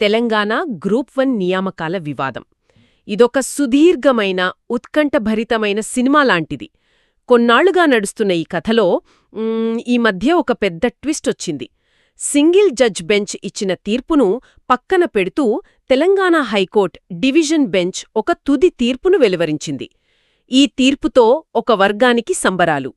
Telangana group one నియామకాల వివాదం. ఇదొక సుదీర్ఘమైన ఉత్కంఠభరితమైన సినిమా లాంటిది. కొన్నాళ్ళుగా నడుస్తున్న ఈ కథలో ఈ మధ్య ఒక పెద్ద ట్విస్ట్ వచ్చింది. సింగిల్ జడ్జ్ బెంచ్ ఇచ్చిన తీర్పును పక్కన పెడుతూ తెలంగాణ హైకోర్టు డివిజన్ బెంచ్ ఒక తుది తీర్పును వెలువరించింది. ఈ తీర్పుతో ఒక వర్గానికి సంబరాలు.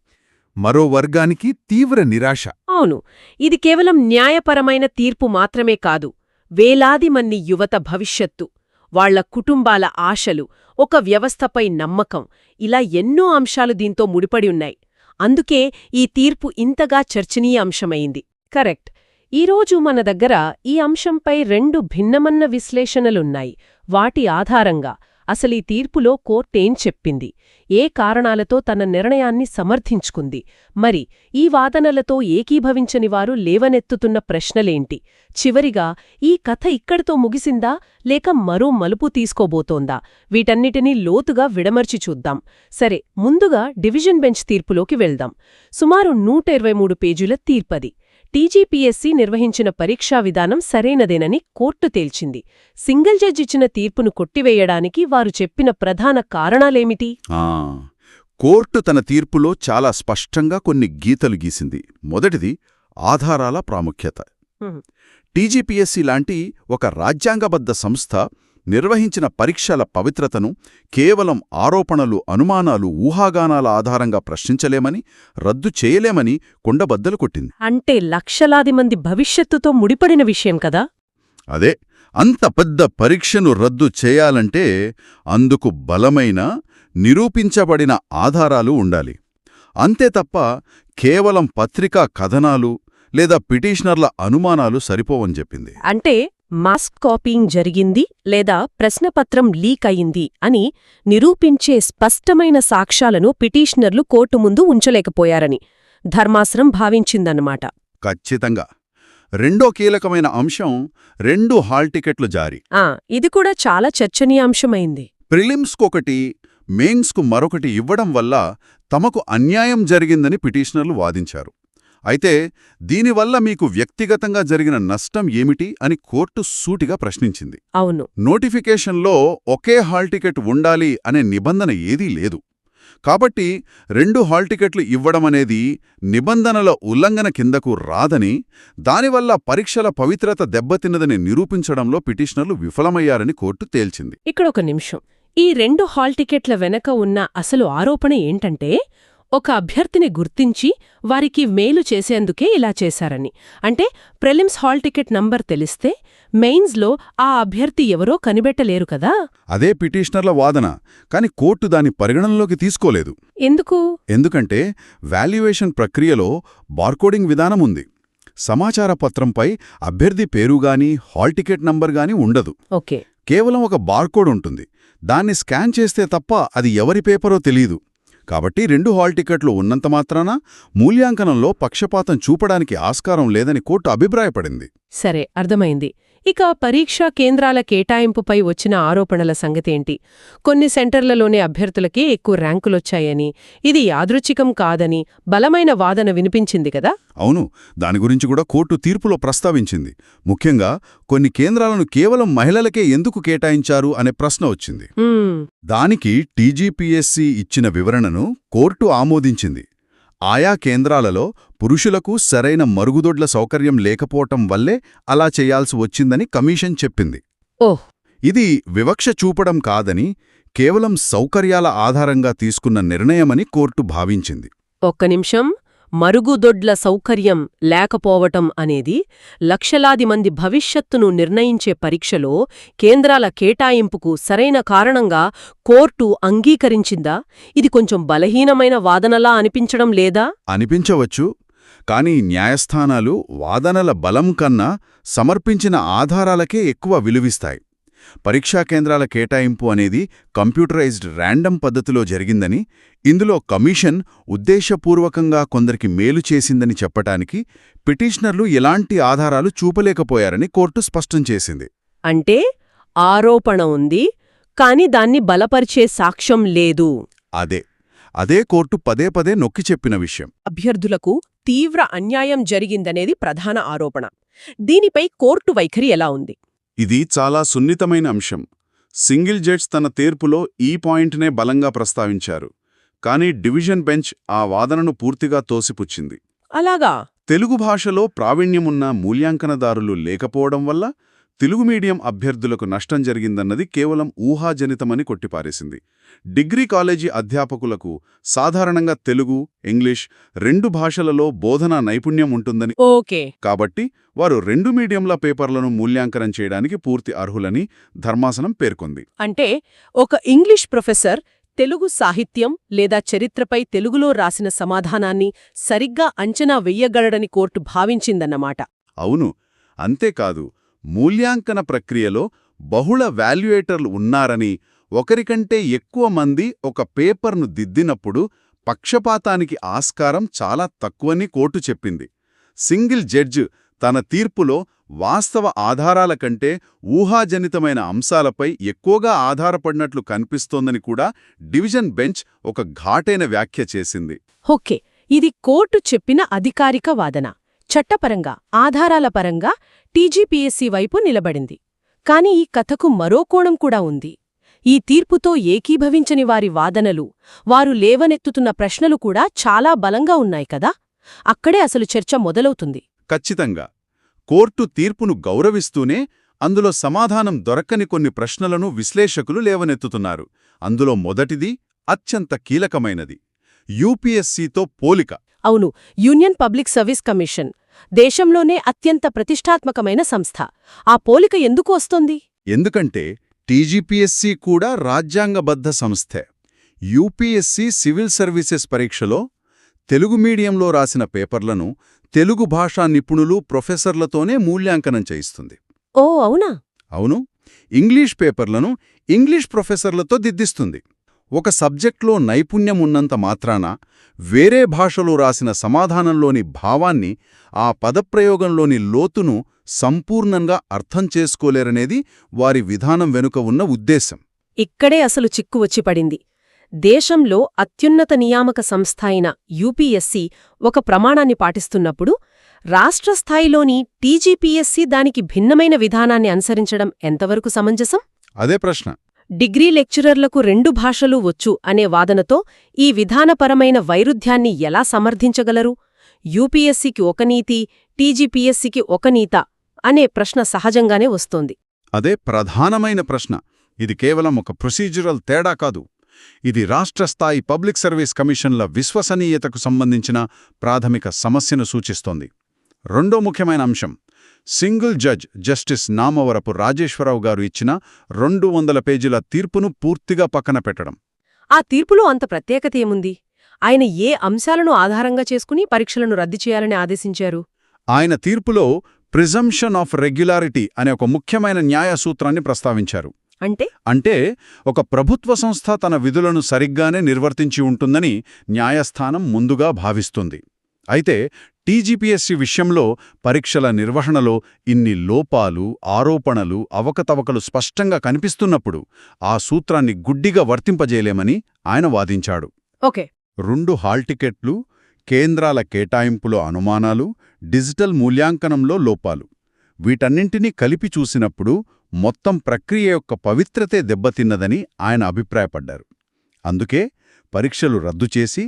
మరో వర్గానికి తీవ్ర నిరాశ. అవును ఇది కేవలం న్యాయపరమైన తీర్పు మాత్రమే కాదు. వేలాది మంది యువత భవిష్యత్తు వాళ్ళ కుటుంబాల ఆశలు ఒక వ్యవస్థపై నమ్మకం ఇలా ఎన్నో అంశాలు దీంతో ముడిపడి ఉన్నాయి. అందుకే ఈ తీర్పు ఇంతగా చర్చనీయాంశమైంది కరెక్ట్. ఈరోజు మన దగ్గర ఈ అంశంపై రెండు భిన్నమన్న విశ్లేషణలున్నాయి. వాటి ఆధారంగా అసలీ తీర్పులో కోర్టేం చెప్పింది? ఏ కారణాలతో తన నిర్ణయాన్ని సమర్థించుకుంది? మరి ఈ వాదనలతో ఏకీభవించని వారు లేవనెత్తుతున్న ప్రశ్నలేంటి? చివరిగా ఈ కథ ఇక్కడితో ముగిసిందా? లేక మరో మలుపు తీసుకోబోతోందా? వీటన్నిటినీ లోతుగా విడమర్చి చూద్దాం. సరే ముందుగా డివిజన్ బెంచ్ తీర్పులోకి వెళ్దాం. సుమారు నూట ఇరవై మూడు పేజీల తీర్పది. టీజీపీఎస్సీ నిర్వహించిన పరీక్షా విధానం సరైనదేనని కోర్టు తేల్చింది. సింగిల్ జడ్జ్ ఇచ్చిన తీర్పును కొట్టివేయడానికి వారు చెప్పిన ప్రధాన కారణాలేమిటి? ఆ కోర్టు తన తీర్పులో చాలా స్పష్టంగా కొన్ని గీతలు గీసింది. మొదటిది ఆధారాల ప్రాముఖ్యత. టీజీపీఎస్సీ లాంటి ఒక రాజ్యాంగబద్ధ సంస్థ నిర్వహించిన పరీక్షల పవిత్రతను కేవలం ఆరోపణలు అనుమానాలు ఊహాగానాల ఆధారంగా ప్రశ్నించలేమని రద్దు చేయలేమని కుండబద్దలు కొట్టింది. అంటే లక్షలాది మంది భవిష్యత్తుతో ముడిపడిన విషయం కదా? అదే అంత పెద్ద పరీక్షను రద్దు చేయాలంటే అందుకు బలమైన నిరూపించబడిన ఆధారాలు ఉండాలి. అంతే తప్ప కేవలం పత్రికా కథనాలు లేదా పిటిషనర్ల అనుమానాలు సరిపోవని చెప్పింది. అంటే మాస్ కాపీయింగ్ జరిగింది లేదా ప్రశ్నపత్రం లీక్ అయింది అని నిరూపించే స్పష్టమైన సాక్ష్యాలను పిటిషనర్లు కోర్టు ముందు ఉంచలేకపోయారని ధర్మాసనం భావించిందన్నమాట. ఖచ్చితంగా. రెండో కీలకమైన అంశం రెండు హాల్ టికెట్లు జారీ. ఆ ఇది కూడా చాలా చర్చనీయాంశమైంది. ప్రిలిమ్స్కొకటి మెయిన్స్కు మరొకటి ఇవ్వడం వల్ల తమకు అన్యాయం జరిగిందని పిటిషనర్లు వాదించారు. అయితే దీనివల్ల మీకు వ్యక్తిగతంగా జరిగిన నష్టం ఏమిటి అని కోర్టు సూటిగా ప్రశ్నించింది. అవును. నోటిఫికేషన్లో ఒకే హాల్ టికెట్ ఉండాలి అనే నిబంధన ఏదీ లేదు. కాబట్టి రెండు హాల్ టికెట్లు ఇవ్వడమనేది నిబంధనల ఉల్లంఘన కిందకు రాదని దానివల్ల పరీక్షల పవిత్రత దెబ్బతిన్నదని నిరూపించడంలో పిటిషనర్లు విఫలమయ్యారని కోర్టు తేల్చింది. ఇక్కడ ఒక నిమిషం. ఈ రెండు హాల్ టికెట్ల వెనక ఉన్న అసలు ఆరోపణ ఏంటంటే ఒక అభ్యర్థిని గుర్తించి వారికి మేలు చేసేందుకే ఇలా చేశారని. అంటే ప్రెలిమ్స్ హాల్ టికెట్ నంబర్ తెలిస్తే మెయిన్స్లో ఆ అభ్యర్థి ఎవరో కనిపెట్టలేరు కదా? అదే పిటిషనర్ల వాదన. కాని కోర్టు దాని పరిగణనలోకి తీసుకోలేదు. ఎందుకు? ఎందుకంటే వాల్యుయేషన్ ప్రక్రియలో బార్కోడింగ్ విధానం ఉంది. సమాచార పత్రంపై అభ్యర్థి పేరుగాని హాల్ టికెట్ నంబర్ గాని ఉండదు. ఓకే. కేవలం ఒక బార్కోడ్ ఉంటుంది. దాన్ని స్కాన్ చేస్తే తప్ప అది ఎవరి పేపరో తెలీదు కాబట్టి రెండు హాల్ టికెట్లు ఉన్నంత మాత్రాన? మూల్యాంకనంలో పక్షపాతం చూపడానికి ఆస్కారం లేదని కోర్టు అభిప్రాయపడింది. సరే అర్థమైంది. ఇక పరీక్షా కేంద్రాల కేటాయింపుపై వచ్చిన ఆరోపణల సంగతేంటి? కొన్ని సెంటర్లలోనే అభ్యర్థులకే ఎక్కువ ర్యాంకులొచ్చాయని ఇది యాదృచ్ఛికం కాదని బలమైన వాదన వినిపించింది కదా? అవును దాని గురించి కూడా కోర్టు తీర్పులో ప్రస్తావించింది. ముఖ్యంగా కొన్ని కేంద్రాలను కేవలం మహిళలకే ఎందుకు కేటాయించారు అనే ప్రశ్న వచ్చింది. దానికి టీజీపీఎస్సీ ఇచ్చిన వివరణను కోర్టు ఆమోదించింది. ఆయా కేంద్రాలలో పురుషులకు సరైన మరుగుదొడ్ల సౌకర్యం లేకపోవటం వల్లే అలా చేయాల్సి వచ్చిందని కమిషన్ చెప్పింది. ఓహ్ ఇది వివక్ష చూపడం కాదని కేవలం సౌకర్యాల ఆధారంగా తీసుకున్న నిర్ణయమని కోర్టు భావించింది. ఒక్క నిమిషం. మరుగుదొడ్ల సౌకర్యం లేకపోవటం అనేది లక్షలాది మంది భవిష్యత్తును నిర్ణయించే పరీక్షలో కేంద్రాల కేటాయింపుకు సరైన కారణంగా కోర్టు అంగీకరించిందా? ఇది కొంచెం బలహీనమైన వాదనలా అనిపించడం లేదా? అనిపించవచ్చు కాని న్యాయస్థానాలు వాదనల బలం కన్నా సమర్పించిన ఆధారాలకే ఎక్కువ విలువిస్తాయి. పరీక్షా కేంద్రాల కేటాయింపు అనేది కంప్యూటరైజ్డ్ ర్యాండమ్ పద్ధతిలో జరిగిందని ఇందులో కమిషన్ ఉద్దేశపూర్వకంగా కొందరికి మేలు చేసిందని చెప్పటానికి పిటిషనర్లు ఎలాంటి ఆధారాలు చూపలేకపోయారని కోర్టు స్పష్టం చేసింది. అంటే ఆరోపణ ఉంది కాని దాన్ని బలపరిచే సాక్ష్యం లేదు. అదే అదే కోర్టు పదే పదే నొక్కి చెప్పిన విషయం. అభ్యర్థులకు తీవ్ర అన్యాయం జరిగిందనేది ప్రధాన ఆరోపణ. దీనిపై కోర్టు వైఖరి ఎలా ఉంది? ఇది చాలా సున్నితమైన అంశం. సింగిల్ జడ్జ్ తన తీర్పులో ఈ పాయింట్నే బలంగా ప్రస్తావించారు. కానీ డివిజన్ బెంచ్ ఆ వాదనను పూర్తిగా తోసిపుచ్చింది. అలాగా? తెలుగు భాషలో ప్రావీణ్యమున్న మూల్యాంకనదారులు లేకపోవడం వల్ల తెలుగు మీడియం అభ్యర్థులకు నష్టం జరిగిందన్నది కేవలం ఊహాజనితమని కొట్టిపారేసింది. డిగ్రీ కాలేజీ అధ్యాపకులకు సాధారణంగా తెలుగు ఇంగ్లీష్ రెండు భాషలలో బోధనా నైపుణ్యం ఉంటుందని ఓకే. కాబట్టి వారు రెండు మీడియంల పేపర్లను మూల్యాంకనం చేయడానికి పూర్తి అర్హులని ధర్మాసనం పేర్కొంది. అంటే ఒక ఇంగ్లీష్ ప్రొఫెసర్ తెలుగు సాహిత్యం లేదా చరిత్రపై తెలుగులో రాసిన సమాధానాన్ని సరిగ్గా అంచనా వెయ్యగలడని కోర్టు భావించిందన్నమాట. అవును. అంతేకాదు మూల్యాంకన ప్రక్రియలో బహుళ వాల్యుయేటర్లు ఉన్నారని ఒకరికంటే ఎక్కువ మంది ఒక పేపర్ను దిద్దినప్పుడు పక్షపాతానికి ఆస్కారం చాలా తక్కువని కోర్టు చెప్పింది. సింగిల్ జడ్జ్ తన తీర్పులో వాస్తవ ఆధారాల కంటే ఊహాజనితమైన అంశాలపై ఎక్కువగా ఆధారపడినట్లు కనిపిస్తోందని కూడా డివిజన్ బెంచ్ ఒక ఘాటైన వ్యాఖ్య చేసింది. ఓకే ఇది కోర్టు చెప్పిన అధికారిక వాదన. చట్టపరంగా ఆధారాల పరంగా టీజీపీఎస్సీ వైపు నిలబడింది. కాని ఈ కథకు మరో కోణం కూడా ఉంది. ఈ తీర్పుతో ఏకీభవించని వారి వాదనలు వారు లేవనెత్తుతున్న ప్రశ్నలు కూడా చాలా బలంగా ఉన్నాయి కదా? అక్కడే అసలు చర్చ మొదలవుతుంది. ఖచ్చితంగా. కోర్టు తీర్పును గౌరవిస్తూనే అందులో సమాధానం దొరక్కని కొన్ని ప్రశ్నలను విశ్లేషకులు లేవనెత్తుతున్నారు. అందులో మొదటిది అత్యంత కీలకమైనది. యూపీఎస్సీతో పోలిక. అవును యూనియన్ పబ్లిక్ సర్వీస్ కమిషన్ దేశంలోనే అత్యంత ప్రతిష్టాత్మకమైన సంస్థ. ఆ పోలిక ఎందుకు వస్తోంది? ఎందుకంటే టీజీపీఎస్సీ కూడా రాజ్యాంగబద్ధ సంస్థే. యూపీఎస్సీ సివిల్ సర్వీసెస్ పరీక్షలో తెలుగు మీడియంలో రాసిన పేపర్లను తెలుగు భాషా నిపుణులు ప్రొఫెసర్లతోనే మూల్యాంకనం చేయిస్తుంది. ఓ అవునా? అవును ఇంగ్లీష్ పేపర్లను ఇంగ్లీష్ ప్రొఫెసర్లతో దిద్దిస్తుంది. ఒక సబ్జెక్ట్లో నైపుణ్యం ఉన్నంత మాత్రాన వేరే భాషలో రాసిన సమాధానంలోని భావాన్ని ఆ పదప్రయోగంలోని లోతును సంపూర్ణంగా అర్థం చేసుకోలేరనేది వారి విధానం వెనుక ఉన్న ఉద్దేశం. ఇక్కడే అసలు చిక్కు వచ్చి పడింది. దేశంలో అత్యున్నత నియామక సంస్థ అయిన యూపీఎస్సీ ఒక ప్రమాణాన్ని పాటిస్తున్నప్పుడు రాష్ట్ర స్థాయిలోని టీజీపీఎస్సీ దానికి భిన్నమైన విధానాన్ని అనుసరించడం ఎంతవరకు సమంజసం? అదే ప్రశ్న. డిగ్రీ లెక్చరర్లకు రెండు భాషలు వచ్చు అనే వాదనతో ఈ విధానపరమైన వైరుధ్యాన్ని ఎలా సమర్థించగలరు? యూపీఎస్సీకి ఒక నీతి టీజీపీఎస్సీకి ఒక నీత అనే ప్రశ్న సహజంగానే వస్తోంది. అదే ప్రధానమైన ప్రశ్న. ఇది కేవలం ఒక ప్రొసీజరల్ తేడా కాదు. ఇది రాష్ట్ర స్థాయి పబ్లిక్ సర్వీస్ కమిషన్ల విశ్వసనీయతకు సంబంధించిన ప్రాథమిక సమస్యను సూచిస్తోంది. రెండో ముఖ్యమైన అంశం. Single judge justice Namavarapu Rajeswararao garu ఇచ్చిన రెండు వందల పేజీల తీర్పును పూర్తిగా పక్కన పెట్టడం. ఆ తీర్పులో అంత ప్రత్యేకత ఏముంది? ఆయన ఏ అంశాలను ఆధారంగా చేసుకుని పరీక్షలను రద్దు చేయాలని ఆదేశించారు? ఆయన తీర్పులో ప్రిజంప్షన్ ఆఫ్ రెగ్యులారిటీ అనే ఒక ముఖ్యమైన న్యాయ సూత్రాన్ని ప్రస్తావించారు. అంటే? అంటే ఒక ప్రభుత్వ సంస్థ తన విధులను సరిగ్గానే నిర్వర్తించి ఉంటుందని న్యాయస్థానం ముందుగా భావిస్తుంది. అయితే టీజీపీఎస్సీ విషయంలో పరీక్షల నిర్వహణలో ఇన్ని లోపాలు ఆరోపణలు అవకతవకలు స్పష్టంగా కనిపిస్తున్నప్పుడు ఆ సూత్రాన్ని గుడ్డిగా వర్తింపజేయలేమని ఆయన వాదించాడు. ఓకే. రెండు హాల్ టికెట్లు కేంద్రాల కేటాయింపులో అనుమానాలు డిజిటల్ మూల్యాంకనంలో లోపాలు. వీటన్నింటినీ కలిపి చూసినప్పుడు మొత్తం ప్రక్రియ యొక్క పవిత్రతే దెబ్బతిన్నదని ఆయన అభిప్రాయపడ్డారు. అందుకే పరీక్షలు రద్దు చేసి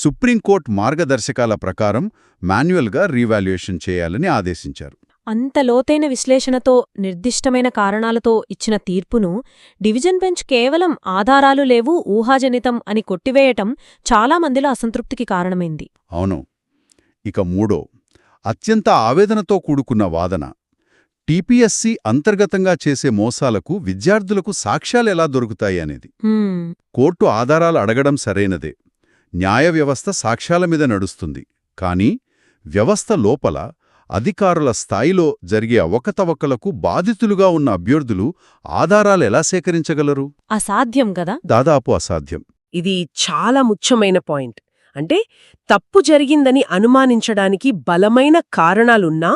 సుప్రీంకోర్టు మార్గదర్శకాల ప్రకారం మాన్యువల్గా రీవాల్యుయేషన్ చేయాలని ఆదేశించారు. అంత లోతైన విశ్లేషణతో నిర్దిష్టమైన కారణాలతో ఇచ్చిన తీర్పును డివిజన్ బెంచ్ కేవలం ఆధారాలు లేవు ఊహాజనితం అని కొట్టివేయటం చాలా మందిలో అసంతృప్తికి కారణమైంది. అవును. ఇక మూడో అత్యంత ఆవేదనతో కూడుకున్న వాదన. టీపీఎస్సీ అంతర్గతంగా చేసే మోసాలకు విద్యార్థులకు సాక్ష్యాలెలా దొరుకుతాయి అనేది. కోర్టు ఆధారాలు అడగడం సరైనదే. న్యాయ వ్యవస్థ సాక్ష్యాల మీద నడుస్తుంది. కానీ వ్యవస్థ లోపల అధికారుల స్థాయిలో జరిగే అవకతవకలకు బాధితులుగా ఉన్న అభ్యర్థులు ఆధారాలెలా సేకరించగలరు? అసాధ్యం గదా దాదాపు అసాధ్యం. ఇది చాలా ముఖ్యమైన పాయింట్. అంటే తప్పు జరిగిందని అనుమానించడానికి బలమైన కారణాలున్నా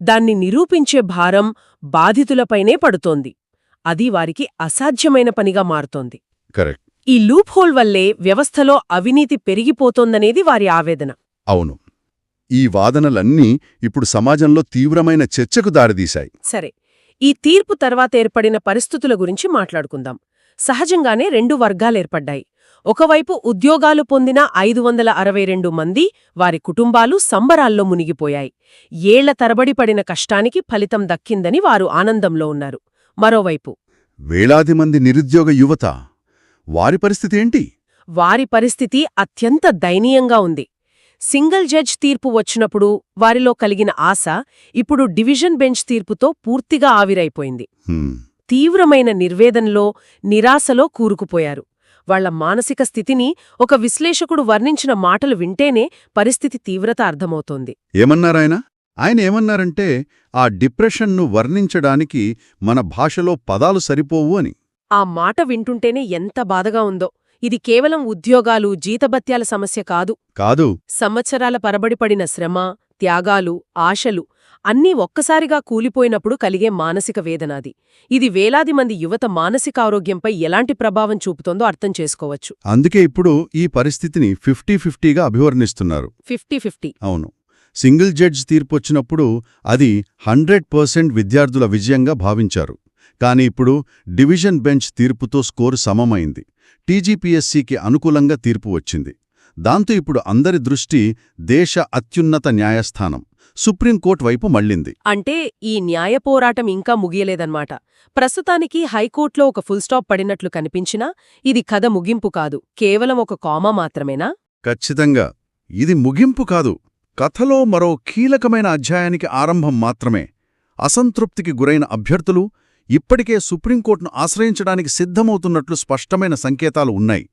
దాన్ని నిరూపించే భారం బాధితులపైనే పడుతోంది. అది వారికి అసాధ్యమైన పనిగా మారుతోంది. కరెక్ట్. ఈ లూప్ హోల్ వల్లే వ్యవస్థలో అవినీతి పెరిగిపోతోందనేది వారి ఆవేదన. అవును. ఈ వాదనలన్నీ ఇప్పుడు సమాజంలో తీవ్రమైన చర్చకు దారితీశాయి. సరే. ఈ తీర్పు తర్వాత ఏర్పడిన పరిస్థితుల గురించి మాట్లాడుకుందాం. సహజంగానే రెండు వర్గాలేర్పడ్డాయి ఒకవైపు ఉద్యోగాలు పొందిన ఐదు వందల అరవై రెండు మంది వారి కుటుంబాలు సంబరాల్లో మునిగిపోయాయి. ఏళ్ళ తరబడి పడిన కష్టానికి ఫలితం దక్కిందని వారు ఆనందంలో ఉన్నారు. మరోవైపు వేలాది మంది నిరుద్యోగ యువత వారి పరిస్థితి ఏంటి? వారి పరిస్థితి అత్యంత దయనీయంగా ఉంది. సింగిల్ జడ్జ్ తీర్పు వచ్చినప్పుడు వారిలో కలిగిన ఆశ ఇప్పుడు డివిజన్ బెంచ్ తీర్పుతో పూర్తిగా ఆవిరైపోయింది. తీవ్రమైన నిర్వేదంలో నిరాశలో కూరుకుపోయారు. వాళ్ళ మానసిక స్థితిని ఒక విశ్లేషకుడు వర్ణించిన మాటలు వింటేనే పరిస్థితి తీవ్రత అర్థమవుతోంది. ఏమన్నారాయన? ఆయన ఏమన్నారంటే ఆ డిప్రెషన్ను వర్ణించడానికి మన భాషలో పదాలు సరిపోవు అని. ఆ మాట వింటుంటేనే ఎంత బాధగా ఉందో. ఇది కేవలం ఉద్యోగాలు జీతభత్యాల సమస్య కాదు. కాదు. సంవత్సరాల పరబడిపడిన శ్రమ త్యాగాలు ఆశలు అన్నీ ఒక్కసారిగా కూలిపోయినప్పుడు కలిగే మానసిక వేదనాది. ఇది వేలాది మంది యువత మానసిక ఆరోగ్యంపై ఎలాంటి ప్రభావం చూపుతోందో అర్థం చేసుకోవచ్చు. అందుకే ఇప్పుడు ఈ పరిస్థితిని ఫిఫ్టీ ఫిఫ్టీగా అభివర్ణిస్తున్నారు. Fifty fifty. అవును. సింగిల్ జడ్జ్ తీర్పొచ్చినప్పుడు అది హండ్రెడ్ పర్సెంట్ విద్యార్థుల విజయంగా భావించారు. కాని ఇప్పుడు డివిజన్ బెంచ్ తీర్పుతో స్కోరు సమమైంది. టీజీపీఎస్సీకి అనుకూలంగా తీర్పు వచ్చింది. దాంతో ఇప్పుడు అందరి దృష్టి దేశ అత్యున్నత న్యాయస్థానం సుప్రీంకోర్టు వైపు మళ్ళింది. అంటే ఈ న్యాయ పోరాటం ఇంకా ముగియలేదన్నమాట. ప్రస్తుతానికి హైకోర్టులో ఒక ఫుల్ స్టాప్ పడినట్లు కనిపించినా ఇది కథ ముగింపు కాదు. కేవలం ఒక కామా మాత్రమేనా? ఖచ్చితంగా. ఇది ముగింపు కాదు. కథలో మరో కీలకమైన అధ్యాయానికి ఆరంభం మాత్రమే. అసంతృప్తికి గురైన అభ్యర్థులు ఇప్పటికే సుప్రీంకోర్టును ఆశ్రయించడానికి సిద్ధమవుతున్నట్లు స్పష్టమైన సంకేతాలు ఉన్నాయి.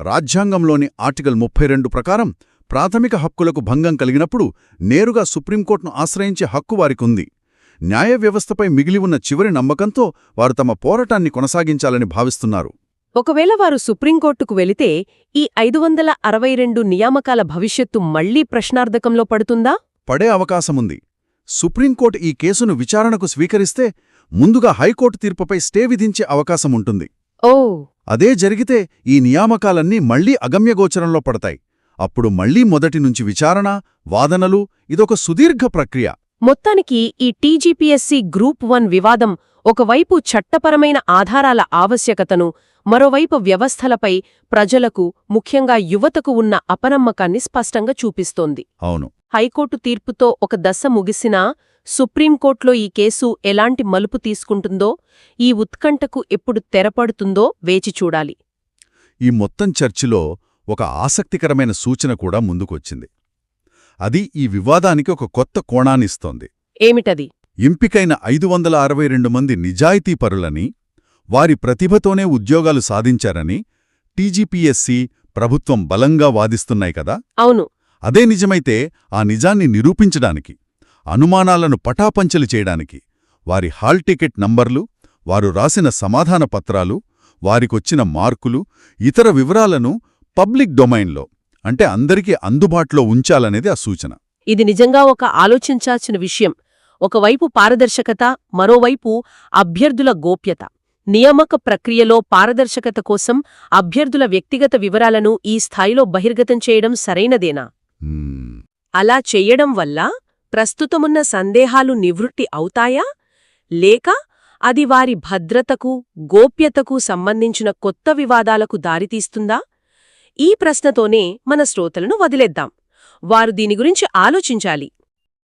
రాజ్యాంగంలోని ఆర్టికల్ ముప్పై రెండు ప్రకారం ప్రాథమిక హక్కులకు భంగం కలిగినప్పుడు నేరుగా సుప్రీంకోర్టును ఆశ్రయించే హక్కు వారికుంది. న్యాయ వ్యవస్థపై మిగిలి ఉన్న చివరి నమ్మకంతో వారు తమ పోరాటాన్ని కొనసాగించాలని భావిస్తున్నారు. ఒకవేళ వారు సుప్రీంకోర్టుకు వెళితే ఈ ఐదు వందల అరవై రెండు నియామకాల భవిష్యత్తు మళ్ళీ ప్రశ్నార్థకంలో పడుతుందా? పడే అవకాశముంది. సుప్రీంకోర్టు ఈ కేసును విచారణకు స్వీకరిస్తే ముందుగా హైకోర్టు తీర్పుపై స్టే విధించే అవకాశముంటుంది. ఓ. అదే జరిగితే ఈ నియామకాలన్నీ మళ్ళీ అగమ్యగోచరంలో పడతాయి. అప్పుడు మళ్ళీ మొదటి నుంచి విచారణ వాదనలు ఇదొక సుదీర్ఘ ప్రక్రియ. మొత్తానికి ఈ టీజీపీఎస్సీ గ్రూప్ వన్ వివాదం ఒకవైపు చట్టపరమైన ఆధారాల ఆవశ్యకతను మరోవైపు వ్యవస్థలపై ప్రజలకు ముఖ్యంగా యువతకు ఉన్న అపనమ్మకాన్ని స్పష్టంగా చూపిస్తోంది. అవును. హైకోర్టు తీర్పుతో ఒక దశ ముగిసినా సుప్రీంకోర్టులో ఈ కేసు ఎలాంటి మలుపు తీసుకుంటుందో ఈ ఉత్కంఠకు ఎప్పుడు తెరపడుతుందో వేచి చూడాలి. ఈ మొత్తం చర్చిలో ఒక ఆసక్తికరమైన సూచన కూడా ముందుకొచ్చింది. అది ఈ వివాదానికి ఒక కొత్త కోణాన్నిస్తోంది. ఏమిటది? ఎంపికైన ఐదు వందల అరవై రెండు మంది నిజాయితీపరులని వారి ప్రతిభతోనే ఉద్యోగాలు సాధించారని టీజీపీఎస్సీ ప్రభుత్వం బలంగా వాదిస్తున్నాయి కదా? అవును. అదే నిజమైతే ఆ నిజాన్ని నిరూపించడానికి అనుమానాలను పటాపంచలు చేయడానికి వారి హాల్ టికెట్ నంబర్లు వారు రాసిన సమాధాన పత్రాలు వారికొచ్చిన మార్కులు ఇతర వివరాలను పబ్లిక్ డొమైన్లో అంటే అందరికీ అందుబాటులో ఉంచాలనేది ఆ సూచన. ఇది నిజంగా ఒక ఆలోచించాల్సిన విషయం. ఒకవైపు పారదర్శకత మరోవైపు అభ్యర్థుల గోప్యత. నియామక ప్రక్రియలో పారదర్శకత కోసం అభ్యర్థుల వ్యక్తిగత వివరాలను ఈ స్థాయిలో బహిర్గతం చేయడం సరైనదేనా. అలా చెయ్యడం వల్ల ప్రస్తుతమున్న సందేహాలు నివృత్తి అవుతాయా? లేక అది వారి భద్రతకు గోప్యతకు సంబంధించిన కొత్త వివాదాలకు దారితీస్తుందా? ఈ ప్రశ్నతోనే మన శ్రోతలను వదిలేద్దాం. వారు దీని గురించి ఆలోచించాలి.